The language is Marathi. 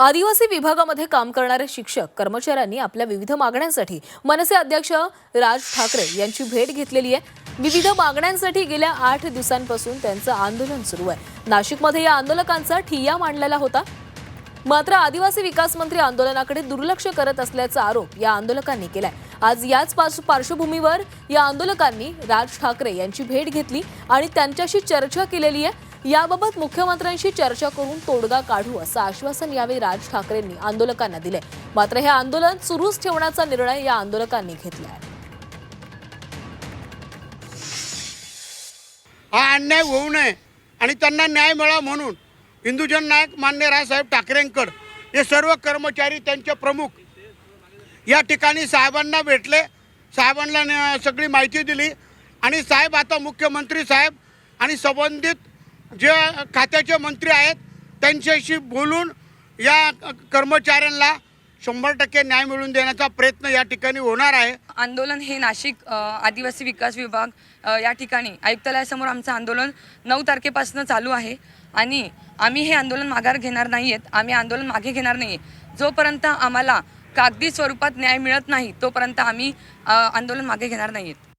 आदिवासी विभागामध्ये काम करणारे शिक्षक कर्मचाऱ्यांनी आपल्या विविध मागण्यांसाठी मनसे अध्यक्ष राज ठाकरे यांची भेट घेतलेली आहे. विविध मागण्यांसाठी गेल्या आठ दिवसांपासून त्यांचं आंदोलन सुरू आहे. नाशिकमध्ये या आंदोलकांचा ठिय्या मांडलेला होता. मात्र आदिवासी विकास मंत्री आंदोलनाकडे दुर्लक्ष करत असल्याचा आरोप या आंदोलकांनी केलाय. आज याच पार्श्वभूमीवर या आंदोलकांनी राज ठाकरे यांची भेट घेतली आणि त्यांच्याशी चर्चा केलेली आहे. याबाबत मुख्यमंत्र्यांशी चर्चा करून तोडगा काढू असं आश्वासन यावेळी राज ठाकरेंनी आंदोलकांना दिले मात्र हे आंदोलन सुरूच ठेवण्याचा निर्णय या आंदोलकांनी घेतला आहे हा अन्याय होऊ नये आणि त्यांना न्याय मिळावा म्हणून हिंदुजन नायक मान्य राजसाहेब ठाकरेंकड हे सर्व कर्मचारी त्यांचे प्रमुख या ठिकाणी साहेबांना भेटले. साहेबांना सगळी माहिती दिली आणि साहेब आता मुख्यमंत्री साहेब आणि संबंधित जे खात्याचे मंत्री आहेत त्यांच्याशी बोलून या कर्मचाऱ्यांना शंभर टक्के न्याय मिळवून देण्याचा प्रयत्न या ठिकाणी होणार आहे. आंदोलन हे नाशिक आदिवासी विकास विभाग या ठिकाणी आयुक्तालयासमोर आमचं आंदोलन नऊ तारखेपासून चालू आहे. आणि आम्ही हे आंदोलन माघार घेणार नाही आहेत आम्ही आंदोलन मागे घेणार नाही जोपर्यंत आम्हाला कागदी स्वरूपात न्याय मिळत नाही तोपर्यंत आम्ही आंदोलन मागे घेणार नाही आहेत